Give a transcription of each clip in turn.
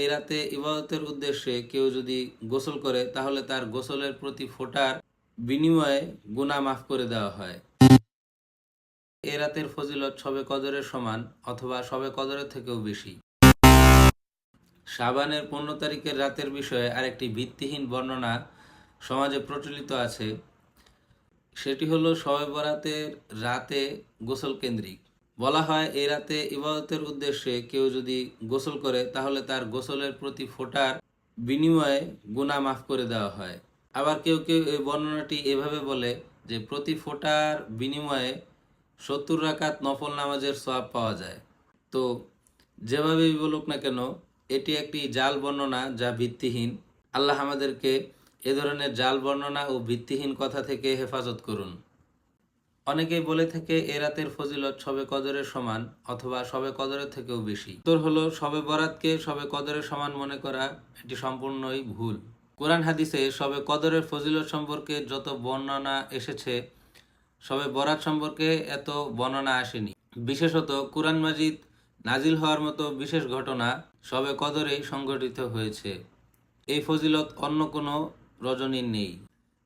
এই রাতে ইবাদতের উদ্দেশ্যে কেউ যদি গোসল করে, তাহলে তার গোসলের প্রতি ফোটার বিনিময়ে গুনাহ মাফ করে দেওয়া হয়। এ রাতের ফজিলত সবে কদরের সমান অথবা সবে কদরের থেকেও বেশি। শাবানের পনেরো তারিখের রাতের বিষয়ে আরেকটি ভিত্তিহীন বর্ণনা সমাজে প্রচলিত আছে। সেটি হলো শবে বরাতের রাতে গোসল কেন্দ্রিক। বলা হয়, এই রাতে ইবাদতের উদ্দেশ্যে কেউ যদি গোসল করে, তাহলে তার গোসলের প্রতি ফোটার বিনিময়ে গুনাহ মাফ করে দেওয়া হয়। আবার কেউ কেউ এই বর্ণনাটি এভাবে বলে যে, প্রতি ফোটার বিনিময়ে সত্তর রাকাত নফল নামাজের সওয়াব পাওয়া যায়। তো যেভাবেই বলুক না কেন, এটি একটি জাল বর্ণনা যা ভিত্তিহীন। আল্লাহ আমাদেরকে এ ধরনের জাল বর্ণনা ও ভিত্তিহীন কথা থেকে হেফাজত করুন। অনেকেই বলে থাকে, এ রাতের ফজিলত সবে কদরের সমান অথবা সবে কদরের থেকেও বেশি। উত্তর হলো, সবে বরাতকে সবে কদরের সমান মনে করা এটি সম্পূর্ণই ভুল। কোরআন হাদিসে সবে কদরের ফজিলত সম্পর্কে যত বর্ণনা এসেছে, সবে বরাত সম্পর্কে এত বর্ণনা আসেনি। বিশেষত কুরআন মাজিদ নাজিল হওয়ার মতো বিশেষ ঘটনা সবে কদরেই সংঘটিত হয়েছে। এই ফজিলত অন্য কোনো রজনীর নেই।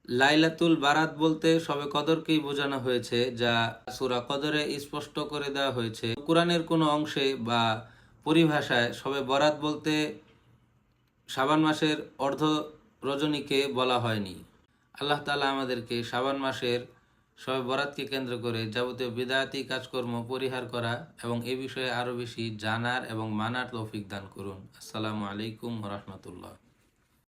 লাইলাতুল বারাত বলতে সবে কদরকেই বোঝানো হয়েছে, যা সূরা কদরে স্পষ্ট করে দেওয়া হয়েছে। কোরআনের কোনো অংশে বা পরিভাষায় সবে বরাত বলতে শাবান মাসের অর্ধ রজনীকে বলা হয়নি। আল্লাহ তালা আমাদেরকে শাবান মাসের সবে বরাতকে কেন্দ্র করে যাবতীয় বিদায়াতি কাজকর্ম পরিহার করা এবং এ বিষয়ে আরও বেশি জানার এবং মানার তৌফিক দান করুন। আসসালামু আলাইকুম রহমতুল্লাহ।